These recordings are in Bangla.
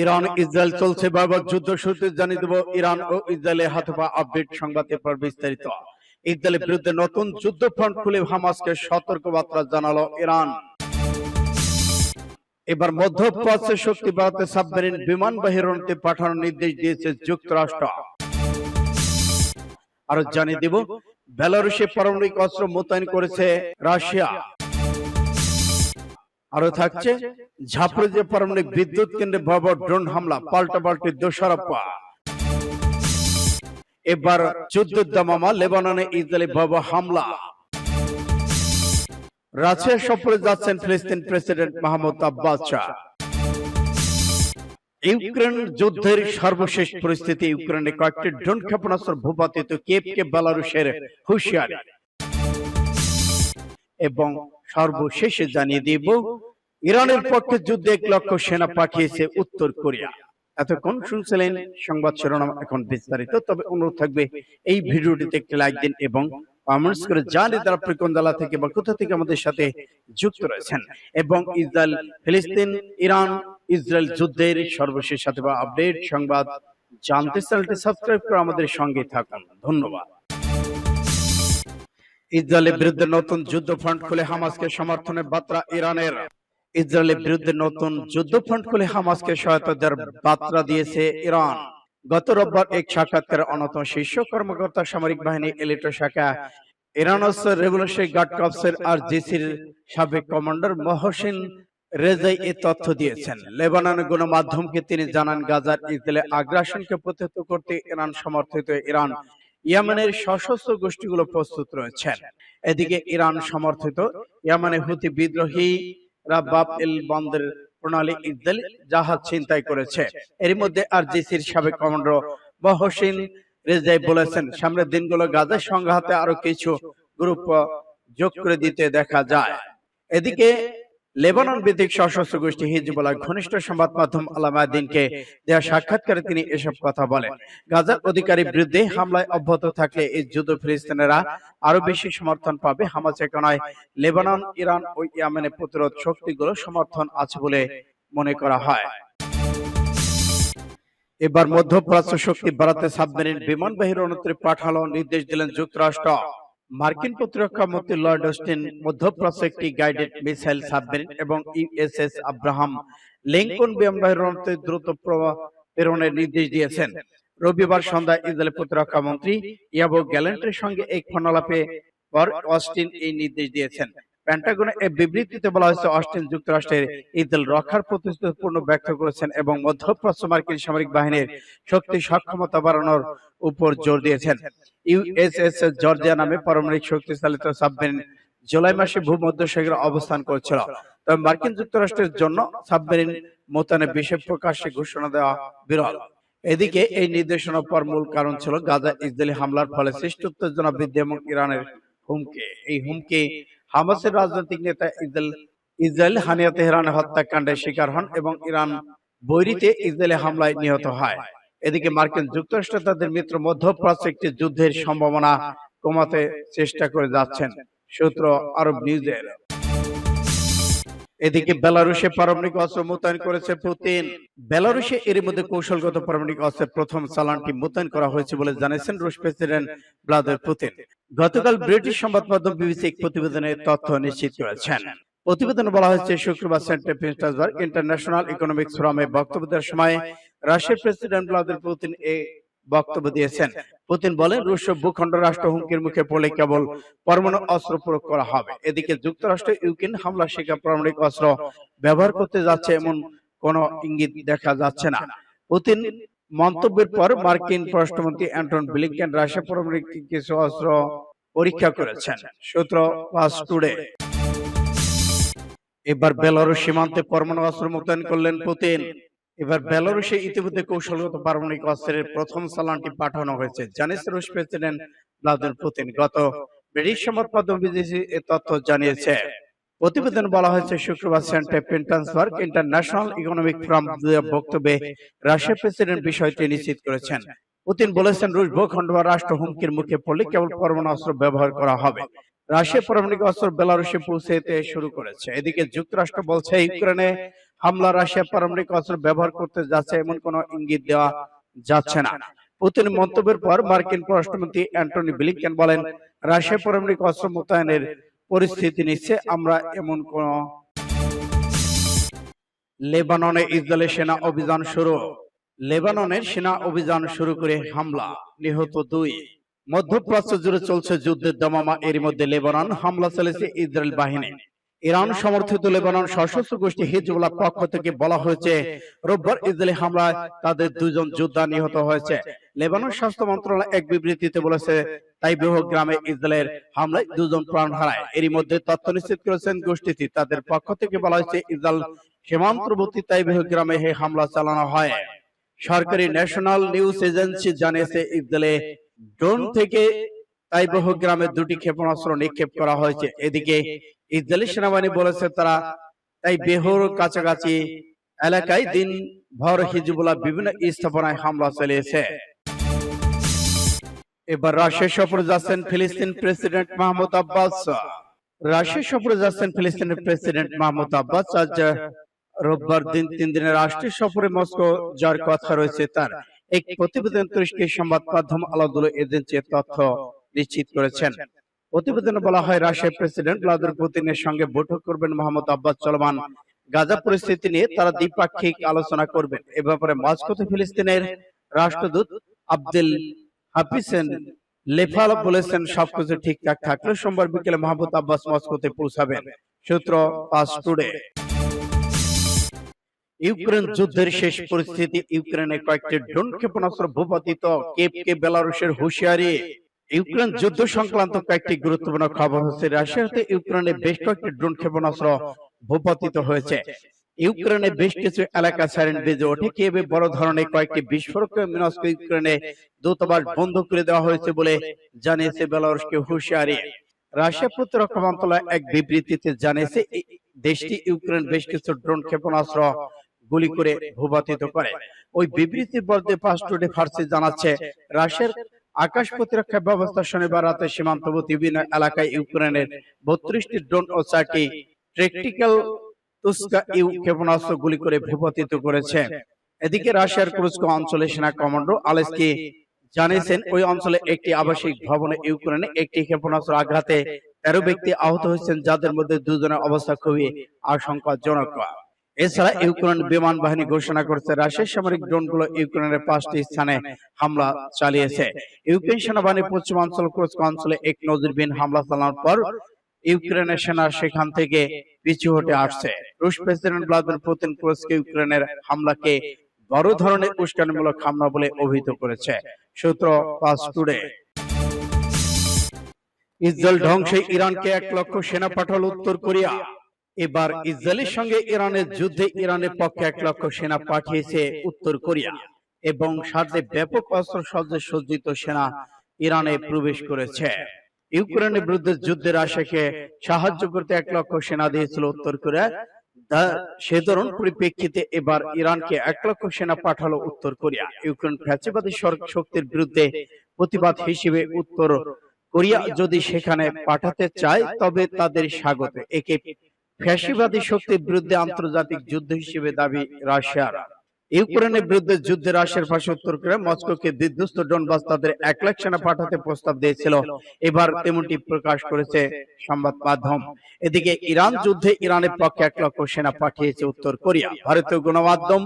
ইরান ইসরায়েল চলছে বারবার যুদ্ধ শুরুতে জানিয়ে দেব ইরান ও ইসরায়েলের হাতে পাওয়া আপডেট সংবাদ এরপর বিস্তারিত। ইসরায়েলের বিরুদ্ধে নতুন যুদ্ধ ফ্রন্ট খুলে হামাসকে সতর্ক বার্তা জানালো ইরান। এবার মধ্যপ্রাচ্যে শক্তি বাড়াতে সাবমেরিন বিমান বাহিরণতে পাঠানোর নির্দেশ দিয়েছে যুক্তরাষ্ট্র। আরও জানিয়ে দিব বেলারুশে পারমাণবিক অস্ত্র মোতায়েন করেছে রাশিয়া। আরও থাকছে ঝাপড়ে পারমাণবিক বিদ্যুৎ কেন্দ্রে ভয়াবহ ড্রোন হামলা পাল্টা পাল্টি দোষারোপা এবার যুদ্ধের দামামা লেবাননে ইসরায়েলি ভয়াবহ হামলা। রাশিয়া সফরে যাচ্ছেন ফিলিস্তিন প্রেসিডেন্ট মাহমুদ আব্বাস। শাহ ইউক্রেন যুদ্ধের সর্বশেষ পরিস্থিতি ইউক্রেনে কয়েকটি ড্রোন ক্ষেপণাস্ত্র ভূপাতিত কেপকে বেলারুশের হুঁশিয়ারি। এবং সর্বশেষে জানিয়ে দিব, ইরানের পক্ষে যুদ্ধে এক লক্ষ সেনা পাঠিয়েছে উত্তর কোরিয়া। এতক্ষণ শুনছিলেন সংবাদ শিরোনাম এখন বিস্তারিত, তবে অনুরোধ থাকবে এই ভিডিওটিতে একটি লাইক দিন এবং কমেন্টস করে জানি তারা আপনি কোন জেলা থেকে বা কোথা থেকে আমাদের সাথে যুক্ত রয়েছেন। এবং ইসরায়েল, ফিলিস্তিন, ইরান, ইসরায়েল যুদ্ধের সর্বশেষ সাথে বা আপডেট সংবাদ জানতে চ্যানেলটি সাবস্ক্রাইব করে আমাদের সঙ্গে থাকুন। ধন্যবাদ। ইসরায়েলের বিরুদ্ধে নতুন যুদ্ধ ফ্রন্ট খুলে হামাসকে সমর্থনের বার্তা ইরানের। ইসরায়েলের বিরুদ্ধে নতুন যুদ্ধ ফ্রন্ট খুলে হামাসকে সহায়তা দেওয়ার বার্তা দিয়েছে ইরান। গত রোববার এক সাক্ষাৎকারে অন্যতম শীর্ষ কর্মকর্তা সামরিক বাহিনী এলিটো শাখা ইরানস রেভলিউশনারি গার্ড কর্পসের আর জিসির সাবেক কমান্ডার মহসিন রেজাই এ তথ্য দিয়েছেন। লেবানন গণমাধ্যমকে তিনি জানান, গাজার ইসরায়েলে আগ্রাসনকে প্রতিহত করতে ইরান সমর্থিত ইরান। ইয়ামেনের সশস্ত্র গোষ্ঠীগুলো প্রস্তুত রয়েছেন। এদিকে ইরান সমর্থিত ইয়ামানে হুতি বিদ্রোহী বাব এল বন্দর প্রণালী ইসরায়েল জাহাজ ছিনতাই করেছে। এর মধ্যে আর জিসির সাবেক কমান্ডার মহসিন রেজাই বলেছেন সামনের দিনগুলো গাজার সংঘাতে আরও কিছু গ্রুপ যোগ করে দিতে দেখা যায়। এদিকে লেবানন ভিত্তিক সশস্ত্র গোষ্ঠী হিজবুল্লাহ ঘনিষ্ঠ সংবাদ মাধ্যম আলামাদিনকে দেওয়া সাক্ষাৎকারে তিনি এসব কথা বলেন। গাজার অধিকারী বিরুদ্ধে হামলায় অব্যাহত থাকলে এই যুদ্ধ ফিলিস্তিনেরা আরও বেশি সমর্থন পাবে। হামাস নয়, লেবানন, ইরান ও ইয়ামেনের প্রতিরোধ শক্তিগুলো সমর্থন আছে বলে মনে করা হয়। এবার মধ্যপ্রাচ্য শক্তি বাড়াতে সাবমেরিন বিমানবাহী রণতরী পাঠালো নির্দেশ দিলেন যুক্তরাষ্ট্র। মার্কিন প্রতিরক্ষা মন্ত্রী লর্ড অস্টিন মধ্যপ্রাচ্য একটি গাইডেড মিসাইল সাবমেরিন এবং ইউএসএস আব্রাহাম লিঙ্কন বিমানবাহী দ্রুত প্রেরণের নির্দেশ দিয়েছেন। রবিবার সন্ধ্যায় ইসরায়েলের প্রতিরক্ষা মন্ত্রী ইয়াবো গ্যালেন্টের সঙ্গে এই ফোনালাপে পর অস্টিন এই নির্দেশ দিয়েছেন। প্যান্টাগনে এক বিবৃতিতে বলা হয়েছে অস্টিন যুক্তরাষ্ট্রের ইসরায়েল রক্ষার প্রতিশ্রুতিপূর্ণ ব্যক্ত করেছেন এবং মধ্যপ্রাচ্য মার্কিন সামরিক বাহিনীর শক্তি সক্ষমতা বাড়ানোর উপর জোর দিয়েছেন। ইউএসএস জর্জিয়া নামে পারমাণবিক শক্তি চালিত সাবমেরিন জুলাই মাসে ভূমধ্যসাগরে অবস্থান করেছিল। তবে মার্কিন যুক্তরাষ্ট্রের জন্য সাবমেরিন মোতায়েনের বিষয়ে প্রকাশ্যে ঘোষণা দেওয়া বিরল। এদিকে এই নির্দেশনার পর মূল কারণ ছিল গাজা ইসরায়েলি হামলার ফলে সৃষ্ট উত্তেজনা বৃদ্ধি এবং ইরানের হুমকি। এই হুমকি হামাসের রাজনৈতিক নেতা ইসরায়েল ইসরায়েল হানিয়া তেহরানের হত্যাকাণ্ডের শিকার হন এবং ইরান বৈরিতে ইসরায়েলি হামলায় নিহত হয়। এদিকে মার্কিন যুক্তরাষ্ট্র তাদের মিত্র মধ্যপ্রাচ্যে একটি যুদ্ধের সম্ভাবনা কমাতে চেষ্টা করে যাচ্ছেন। সূত্র আরব নিউজের এদিকে বেলারুশে পারমাণবিক অস্ত্র মোতায়েন করেছে পুতিন। বেলারুশে এর মধ্যে কৌশলগত পারমাণবিক অস্ত্রের প্রথম চালানটি মোতায়েন করা হয়েছে বলে জানিয়েছেন রুশ প্রেসিডেন্ট ভ্লাদিমির পুতিন। গতকাল ব্রিটিশ সংবাদ মাধ্যম বিবিসি এক প্রতিবেদনে তথ্য নিশ্চিত করেছেন। প্রতিবেদনে বলা হয়েছে শুক্রবার সেন্ট পিটার্সবার্গ ইন্টারন্যাশনাল ইকোনমিক ফোরামে বক্তব্য দেওয়ার সময় রাশিয়ার প্রেসিডেন্ট ভ্লাদিমির পুতিন এই বক্তব্য দিয়েছেন। পুতিন বলেন, রুশ ভূখণ্ড রাষ্ট্র হুমকির মুখে পড়লে কেবল পরমাণু অস্ত্র প্রয়োগ করা হবে। এদিকে যুক্তরাষ্ট্র ইউক্রেন হামলা শিকার পারমাণবিক অস্ত্র ব্যবহার করতে যাচ্ছে এমন কোন ইঙ্গিত দেখা যাচ্ছে না। পুতিন মন্তব্যের পর মার্কিন পররাষ্ট্রমন্ত্রী অ্যান্টন ব্লিংকেন রাশিয়া পারমাণবিক কিছু অস্ত্র পরীক্ষা করেছেন। সূত্র পাস টুডে। এবার বেলারুশ সীমান্তে পরমাণু অস্ত্র মোতায়েন করলেন পুতিন। এবার বেলারুশে ইতিমধ্যে কৌশলগত পারমাণবিক অস্ত্রের প্রথম চালানটি পাঠানো হয়েছে। জানিয়েছে রুশ প্রেসিডেন্ট ভ্লাদিমির পুতিন। গত ব্রিটিশ সংবাদ মাধ্যম বিবিসি এ তথ্য জানিয়েছে। প্রতিবেদন বলা হয়েছে শুক্রবার Saint Petersburg international economic forum বক্তব্যে রাশিয়ার প্রেসিডেন্ট বিষয়টি নিশ্চিত করেছেন। পুতিন বলেছেন রুশ ভূখণ্ড বা রাষ্ট্র হুমকির মুখে পড়লে কেবল পরমাণু অস্ত্র ব্যবহার করা হবে। রাশিয়া পারমাণবিক অস্ত্র বেলারুশে পৌঁছে শুরু করেছে। এদিকে যুক্তরাষ্ট্র বলছে ইউক্রেনে হামলা রাশিয়া পারমাণবিক অস্ত্র ব্যবহার করতে যাচ্ছে এমন কোনো ইঙ্গিত দেওয়া যাচ্ছে না। পুতিন মন্তব্যের পর মার্কিন পররাষ্ট্রমন্ত্রী অ্যান্টনি ব্লিংকেন বলেন, রাশিয়া পারমাণবিক অস্ত্র মোতায়েনের পরিস্থিতি নিচ্ছে, আমরা এমন কোন লেবাননে ইসরায়েলের সেনা অভিযান শুরু। লেবাননের সেনা অভিযান শুরু করে হামলা, নিহত দুই। মধ্যপ্রাচ্য জুড়ে চলছে যুদ্ধের দমামা এর মধ্যে লেবানন হামলা চালিয়েছে ইসরায়েল বাহিনী। ইরান সমর্থিত লেবানন সশস্ত্র গোষ্ঠী হিজবুল্লাহ পক্ষ থেকে বলা হয়েছে রোববার ইসরায়েলি হামলায় তাদের দুজন যোদ্ধা নিহত হয়েছে। লেবানন স্বাস্থ্য মন্ত্রণালয় এক বিবৃতিতে বলেছে তাই বেহ গ্রামে ইসরায়েলের হামলায় দুজন প্রাণ হারায়। এরই মধ্যে তথ্য নিশ্চিত করেছেন গোষ্ঠীটি। তাদের পক্ষ থেকে বলা হয়েছে ইসরায়েল সীমান্তবর্তী তাইবেহ গ্রামে এই হামলা চালানো হয়। সরকারি ন্যাশনাল নিউজ এজেন্সি জানিয়েছে ইসরায়েলে ড্রোন থেকে তাইবহ গ্রামে দুটি ক্ষেপণাস্ত্র নিক্ষেপ করা হয়েছে এদিকে ইসরায়েলি সেনাবাহিনী বলেছে তারা তাই বেহর কাছাকাছি এলাকায় দিন ভর হিজবুল্লাহ বিভিন্ন স্থাপনায় হামলা চালিয়েছে। এবার রাশিয়া সফরে যাচ্ছেন ফিলিস্তিন প্রেসিডেন্ট মাহমুদ আব্বাস। রাশিয়া সফরে যাচ্ছেন ফিলিস্তিনের প্রেসিডেন্ট মাহমুদ আব্বাস। আজ রোববার দিন তিন দিনের রাষ্ট্রীয় সফরে মস্কো যাওয়ার কথা রয়েছে তার। এক প্রতিবেদন তুরস্কের সংবাদ মাধ্যম আলাদুল এজেন্সি তথ্য নিশ্চিত করেছেন। প্রতিবেদনে বলা হয়, রাশিয়ার প্রেসিডেন্ট ভ্লাদিমির পুতিনের সঙ্গে বৈঠক করবেন মোহাম্মদ আব্বাস চলমান। গাজা পরিস্থিতি নিয়ে তারা দ্বিপাক্ষিক আলোচনা করবেন। এ ব্যাপারে মস্কোতে ফিলিস্তিনের রাষ্ট্রদূত আব্দুল হাফিসেন লেফাল বলেছেন, সবকিছু ঠিকঠাক থাকলে সোমবার বিকেলে মাহমুদ আব্বাস মস্কোতে পৌঁছাবেন। সূত্র পাস টুডে। ইউক্রেন যুদ্ধের শেষ পরিস্থিতি, ইউক্রেনে কয়েকটি ড্রোন ক্ষেপণাস্ত্র ভূপাতিত কেপকে বেলারুশের হুঁশিয়ারি। ইউক্রেন যুদ্ধ সংক্রান্ত কয়েকটি গুরুত্বপূর্ণ খবর হচ্ছে রাশিয়াতে ইউক্রেনে বেশ কয়েকটি ড্রোন ক্ষেপণাস্ত্র ভূপাতিত হয়েছে। ইউক্রেনে বেশ কিছু এলাকা সাইরেন বেজে ওঠে। কিয়েভে বড় ধরনের কয়েকটি বিস্ফোরক মিনস্ক ইউক্রেনে দূতাবাস বন্ধ করে দেওয়া হয়েছে বলে জানিয়েছে বেলারুশকে হুঁশিয়ারি। রাশিয়া প্রতিরক্ষা মন্ত্রণালয় এক বিবৃতিতে জানিয়েছে দেশটি ইউক্রেন বেশ কিছু ড্রোন ক্ষেপণাস্ত্র গুলি করে ভূপাতিত করে। ওই বিবৃতির বলতে পাঁচ টুডে ফার্সি জানাচ্ছে রাশিয়ার আকাশ প্রতিরক্ষা ব্যবস্থা শনিবার রাতে সীমান্তবর্তী এলাকায় ইউক্রেনের বত্রিশটি ড্রোন ও চারটি ট্রেকটিক্যাল তুস্কা ইউ ক্ষেপণাস্ত্র গুলি করে ভূপাতিত করেছে। এদিকে রাশিয়ার কুরস্ক অঞ্চলে সেনা কমান্ডো আলেস্কি জানিয়েছেন, ওই অঞ্চলে একটি আবাসিক ভবনে ইউক্রেনে একটি ক্ষেপণাস্ত্র আঘাতে তেরো ব্যক্তি আহত হয়েছেন, যাদের মধ্যে দুজনের অবস্থা খুবই আশঙ্কাজনক। এছাড়া ইউক্রেন বিমান বাহিনী ঘোষণা করেছে রাশিয়ার সামরিক ড্রোনগুলো ইউক্রেনের পাঁচটি স্থানে হামলা চালিয়েছে। ইউক্রেন সেনাবাহিনী পশ্চিমাঞ্চল কুরস্ক অঞ্চলে এক নজিরবিহীন হামলা চালানোর পর ইউক্রেনের সেনা সেখান থেকে পিছু হটে আসছে। রুশ প্রেসিডেন্ট ভ্লাদিমির পুতিন কুরস্কে ইউক্রেনের হামলাকে বড় ধরনের উস্কানিমূলক হামলা বলে অভিহিত করেছে। সূত্র পাঁচ টুডে। ইসরায়েল ধ্বংসে ইরানকে এক লক্ষ সেনা পাঠালো উত্তর কোরিয়া। এবার ইসরায়েলের সঙ্গে ইরানের যুদ্ধে ইরানের পক্ষে এক লক্ষ সেনা পাঠিয়েছে উত্তর কোরিয়া এবং সাথে ব্যাপক অস্ত্র সজ্জে সজ্জিত সেনা ইরানে প্রবেশ করেছে। ইউক্রেনের বিরুদ্ধে যুদ্ধের আশাকে সাহায্য করতে এক লক্ষ সেনা দিয়েছিল উত্তর কোরিয়া। সে ধরুন পরিপ্রেক্ষিতে এবার ইরানকে এক লক্ষ সেনা পাঠালো উত্তর কোরিয়া। ইউক্রেন ফ্যাসিবাদী শক্তির বিরুদ্ধে প্রতিবাদ হিসেবে উত্তর কোরিয়া যদি সেখানে পাঠাতে চায় তবে তাদের স্বাগত একে ফ্যাসিবাদী শক্তির বিরুদ্ধে আন্তর্জাতিক যুদ্ধ হিসেবে দাবি রাশিয়ার। ইউক্রেনের বিরুদ্ধে যুদ্ধে রাশিয়ার পাশে উত্তর কোরিয়া মস্কোকে বিধ্বস্ত ডনবাস তাদের এক লাখ সেনা পাঠাতে প্রস্তাব দিয়েছিল। এবার তেমনটি প্রকাশ করেছে সংবাদ মাধ্যম। এদিকে ইরান যুদ্ধে ইরানের পক্ষে এক লক্ষ সেনা পাঠিয়েছে উত্তর কোরিয়া। ভারতীয় গণমাধ্যম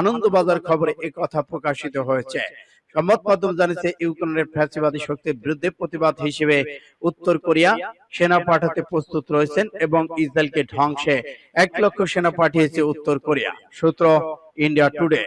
আনন্দবাজার খবরে কথা প্রকাশিত হয়েছে। সংবাদ মাধ্যম জানিয়েছে, ইউক্রেনের ফ্যাসিবাদী শক্তির বিরুদ্ধে প্রতিবাদ হিসেবে উত্তর কোরিয়া সেনা পাঠাতে প্রস্তুত রয়েছেন এবং ইসরায়েলকে ধ্বংসে এক লক্ষ সেনা পাঠিয়েছে উত্তর কোরিয়া। সূত্র ইন্ডিয়া টুডে।